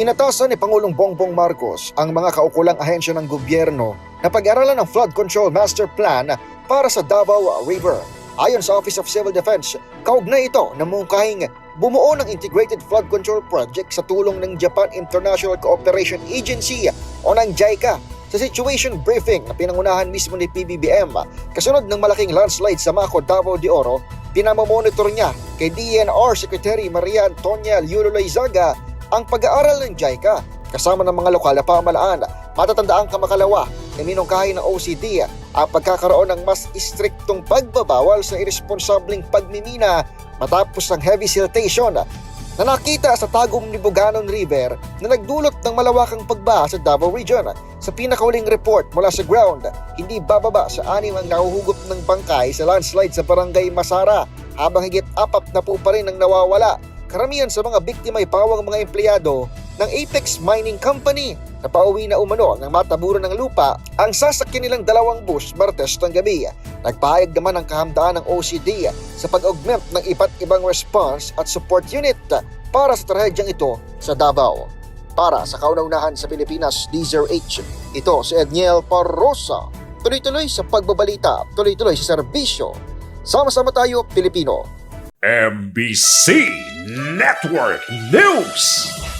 Inatasan ni Pangulong Bongbong Marcos ang mga kaukulang ahensya ng gobyerno na pag-aralan ng Flood Control Master Plan para sa Davao River. Ayon sa Office of Civil Defense, kaugnay ito na mungkahing bumuo ng Integrated Flood Control Project sa tulong ng Japan International Cooperation Agency o ng JICA sa situation briefing na pinangunahan mismo ni PBBM kasunod ng malaking landslide sa Maco, Davao de Oro, pinamamonitor niya kay DNR Secretary Maria Antonia Lululay-Zaga ang pag-aaral ng JICA kasama ng mga lokal na pamalaan. Matatandaan kamakalawa na minungkahi ng OCD ang pagkakaroon ng mas istriktong pagbabawal sa irresponsableng pagmimina matapos ng heavy siltation na nakita sa tagum ni Buganon River na nagdulot ng malawakang pagbaha sa Davao Region. Sa pinakahuling report mula sa ground, hindi bababa sa anim ang nahuhugot ng bangkay sa landslide sa barangay Masara habang higit apat na po pa rin ang nawawala. Karamihan sa mga biktima ay pawang mga empleyado ng Apex Mining Company na pauwi na umano ng mataburan ng lupa ang sasakyan nilang dalawang bus Martes ng gabi. Nagpahayag naman ang kahamdaan ng OCD sa pag-augment ng iba't ibang response at support unit para sa trahedyang ito sa Davao. Para sa kaunaunahan sa Pilipinas, D0H, ito si Edniel Parrosa. Tuloy-tuloy sa pagbabalita, tuloy-tuloy sa serbisyo. Sama-sama tayo, Pilipino. MBC Network News.